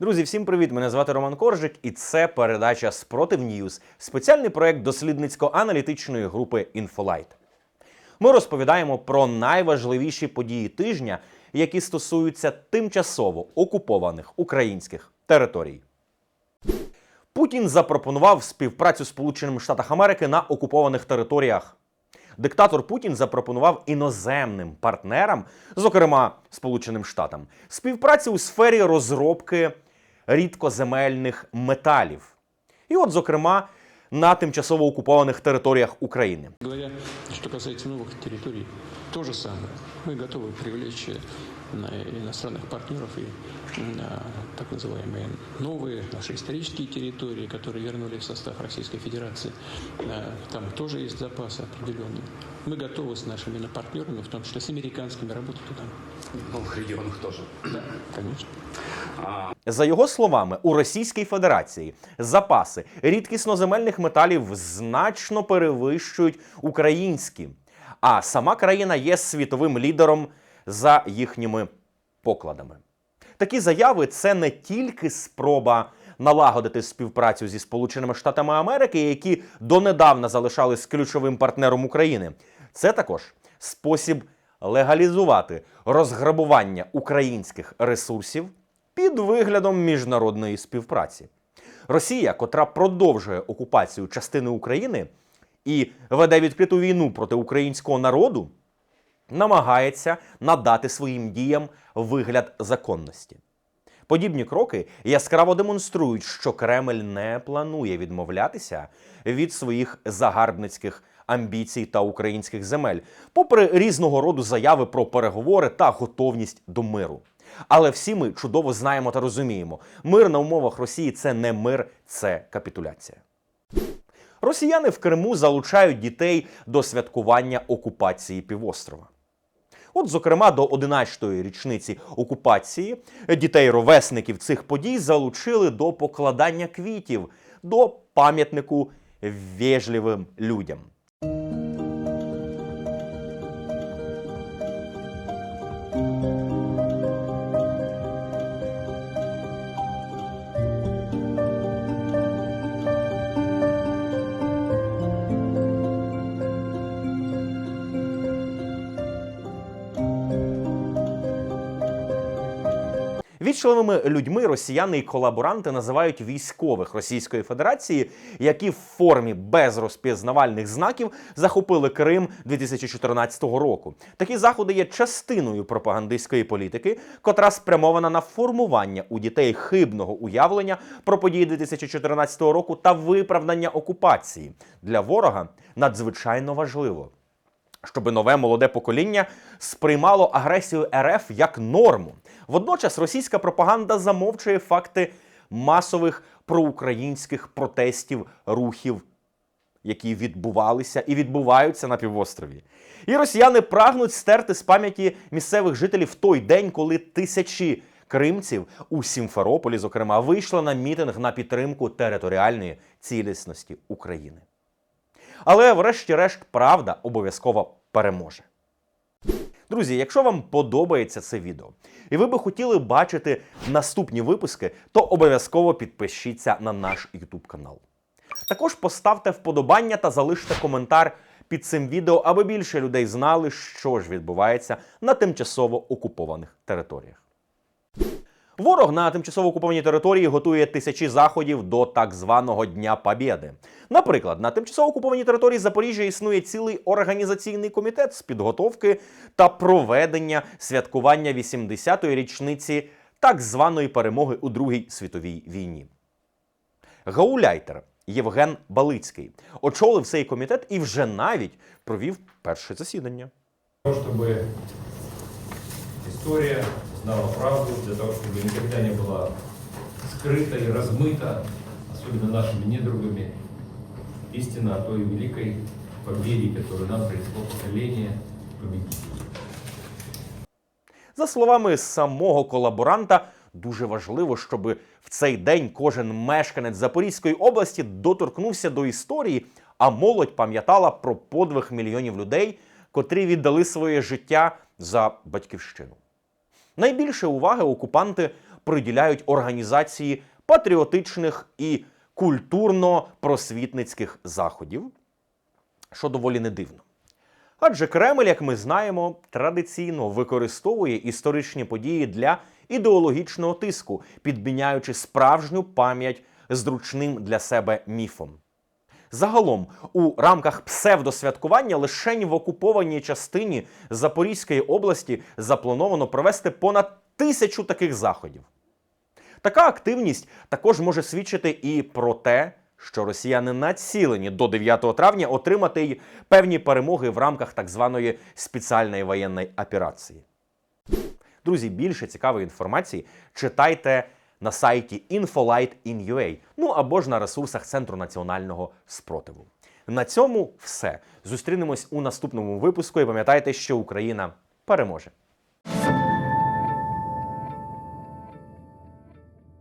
Друзі, всім привіт! Мене звати Роман Коржик, і це передача Спротив Ньюз, спеціальний проект дослідницько-аналітичної групи Інфолайт. Ми розповідаємо про найважливіші події тижня, які стосуються тимчасово окупованих українських територій. Путін запропонував співпрацю з Сполученими Штатами Америки на окупованих територіях. Диктатор Путін запропонував іноземним партнерам, зокрема Сполученим Штатам, співпрацю у сфері розробки рідкоземельних металів. І от, зокрема, на тимчасово окупованих територіях України. Говоря, что касается новых территорий, то же самое. Мы готовы привлечь э, на- иностранных партнеров и на так называемые новые наши исторические территории, которые вернули в состав Российской Федерации. Э, Там тоже есть запасы определенные. Мы готовы с нашими партнерами, в том числе с американскими, работать туда. В новых регионах тоже. Да, конечно. За його словами, у Російській Федерації запаси рідкісноземельних металів значно перевищують українські, а сама країна є світовим лідером за їхніми покладами. Такі заяви це не тільки спроба налагодити співпрацю зі Сполученими Штатами Америки, які донедавна залишались ключовим партнером України. Це також спосіб легалізувати розграбування українських ресурсів під виглядом міжнародної співпраці. Росія, котра продовжує окупацію частини України і веде відкриту війну проти українського народу, намагається надати своїм діям вигляд законності. Подібні кроки яскраво демонструють, що Кремль не планує відмовлятися від своїх загарбницьких амбіцій та українських земель, попри різного роду заяви про переговори та готовність до миру. Але всі ми чудово знаємо та розуміємо, мир на умовах Росії це не мир, це капітуляція. Росіяни в Криму залучають дітей до святкування окупації півострова. От, зокрема, до 11-ї річниці окупації дітей-ровесників цих подій залучили до покладання квітів до пам'ятнику вежливим людям. Вічливими людьми росіяни і колаборанти називають військових Російської Федерації, які в формі безрозпізнавальних знаків захопили Крим 2014 року. Такі заходи є частиною пропагандистської політики, котра спрямована на формування у дітей хибного уявлення про події 2014 року та виправдання окупації для ворога надзвичайно важливо щоб нове молоде покоління сприймало агресію РФ як норму. Водночас російська пропаганда замовчує факти масових проукраїнських протестів, рухів, які відбувалися і відбуваються на півострові. І росіяни прагнуть стерти з пам'яті місцевих жителів той день, коли тисячі кримців у Сімферополі, зокрема, вийшли на мітинг на підтримку територіальної цілісності України. Але, врешті-решт, правда обов'язково переможе. Друзі, якщо вам подобається це відео, і ви би хотіли бачити наступні випуски, то обов'язково підпишіться на наш YouTube канал. Також поставте вподобання та залиште коментар під цим відео, аби більше людей знали, що ж відбувається на тимчасово окупованих територіях. Ворог на тимчасово окупованій території готує тисячі заходів до так званого Дня Побєди. Наприклад, на тимчасово окупованій території Запоріжжя існує цілий організаційний комітет з підготовки та проведення святкування 80-ї річниці так званої перемоги у Другій світовій війні. Гауляйтер Євген Балицький очолив цей комітет і вже навіть провів перше засідання. чтобы история знала правду, для того, чтобы никогда не была скрыта и размыта, особенно нашими недругами, истина о той великой победе, которую нам принесло поколение победителей. За словами самого колаборанта, дуже важливо, щоб в цей день кожен мешканець Запорізької області доторкнувся до історії, а молодь пам'ятала про подвиг мільйонів людей, котрі віддали своє життя за батьківщину. Найбільше уваги окупанти приділяють організації патріотичних і культурно-просвітницьких заходів, що доволі не дивно. Адже Кремль, як ми знаємо, традиційно використовує історичні події для ідеологічного тиску, підміняючи справжню пам'ять зручним для себе міфом. Загалом, у рамках псевдосвяткування лишень в окупованій частині Запорізької області заплановано провести понад тисячу таких заходів. Така активність також може свідчити і про те, що росіяни націлені до 9 травня отримати й певні перемоги в рамках так званої спеціальної воєнної операції. Друзі, більше цікавої інформації читайте на сайті Infolight.in.ua, ну або ж на ресурсах Центру національного спротиву. На цьому все. Зустрінемось у наступному випуску і пам'ятайте, що Україна переможе.